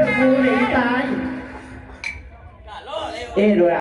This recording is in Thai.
อกกูหนีตายเอ้ดูละ